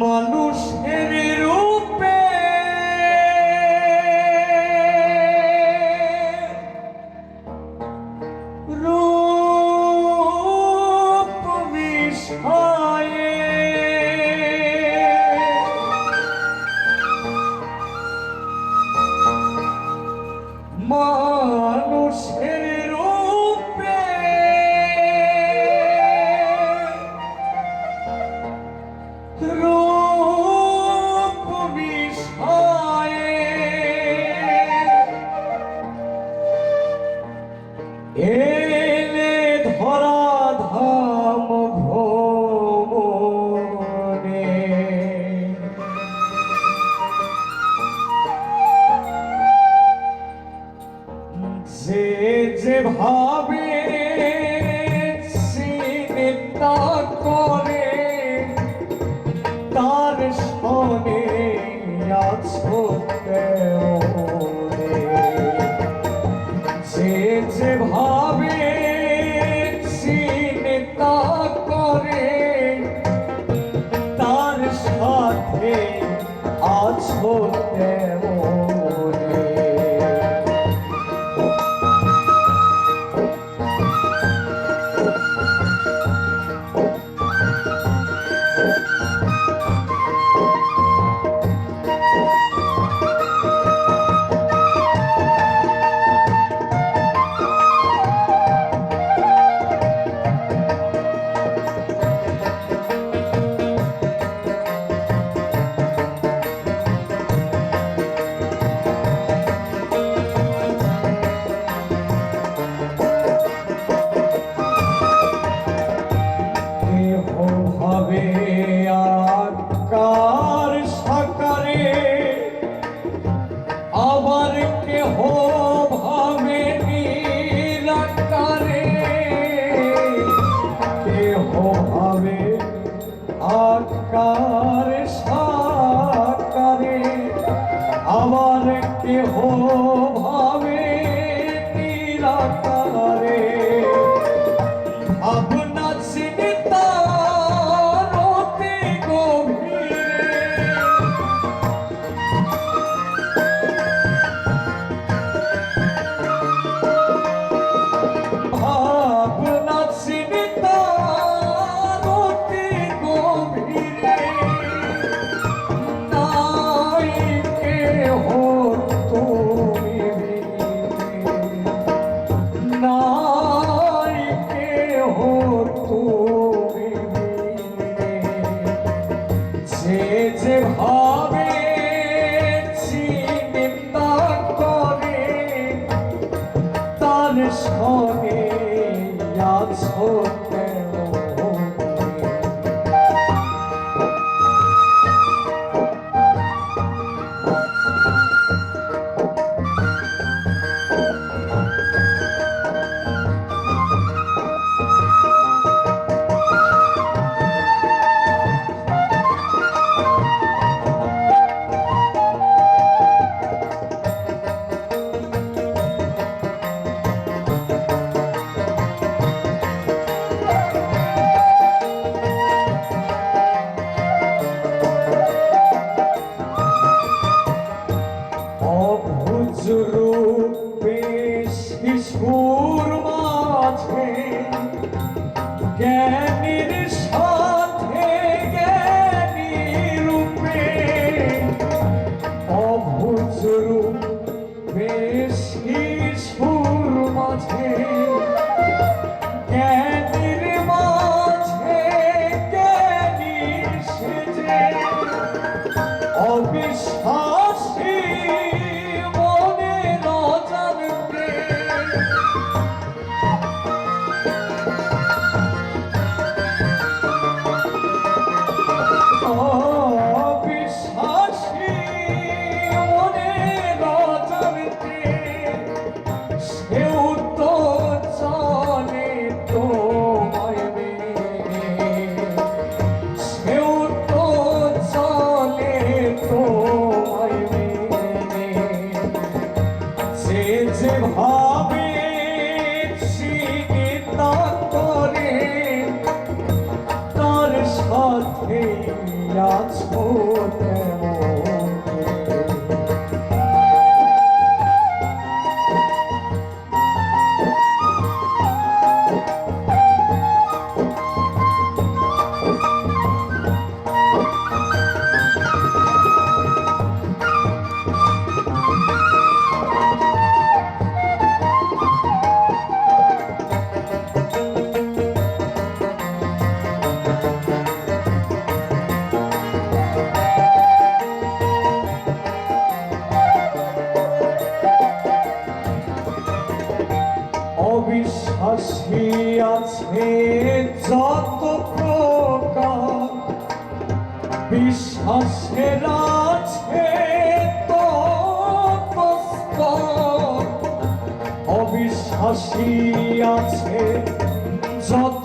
মানুষের ভাবে চিন্তা করে তার সনে আছো pode se. যে যে ভাবে রূপে শিশুর মাঝে জ্ঞানীর সাথে জ্ঞানী রূপে অভুজ রূপে শিশুর মাঝে yacht, oh, damn, oh. বিশ্বাসের আছে তো অবিশ্বাসী আছে যত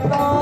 감사합니다.